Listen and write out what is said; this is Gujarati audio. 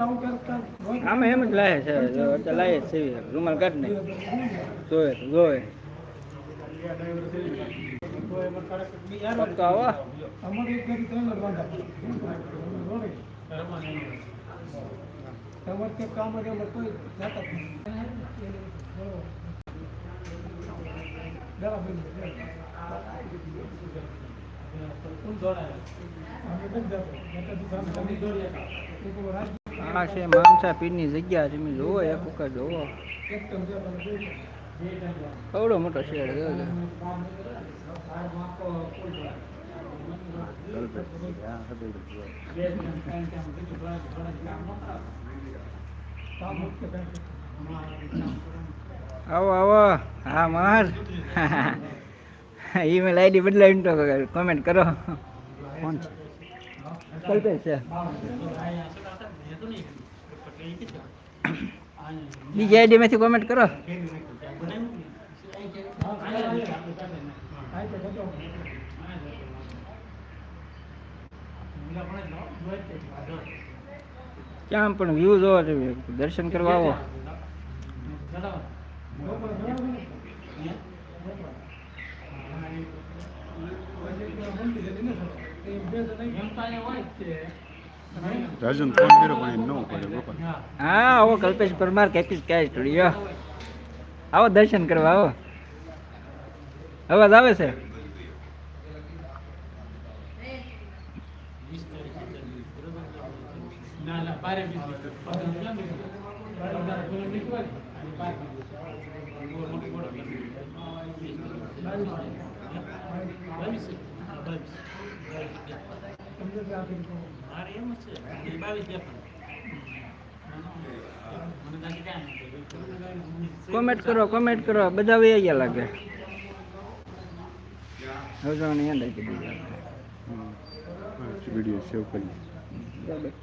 આમે એમ જ લાવે છે જો અત્યારે લાવે જ છે રૂમાલ કાઢ ને જોવે તો જોવે પક્કા આ છે મામસા પીરની જગ્યા તમે જોવો, એક વખત જોવો. કવડો મોટો શેડ જોવો. આવો આવો હા, માર ઈમેલ આઈડી બદલાવીને તો કોમેન્ટ કરો કોણ છે કલ્પેશ છે? બીજી આઈડી માંથી કોમેન્ટ કરો. ક્યાં પણ વ્યૂ જોવા જોઈએ દર્શન કરવા આવો બપોરે જવાનું ને? મંદિર હતી ને થોડો. એ બે જણા રાજન, ફોન કર્યો, પણ એમ ન પડે હા, આવો, કલ્પેશ પરમાર કેપીસ ક્યાં સ્ટુડિયો. આવો, દર્શન કરવા, આવો. અવાજ આવે છે? આપી. કોમેન્ટ કરો કોમેન્ટ કરો. બધા વહી ગયા લાગે. હવે જો અહીંયા લઈ દીધા વીડિયો સેવ કરી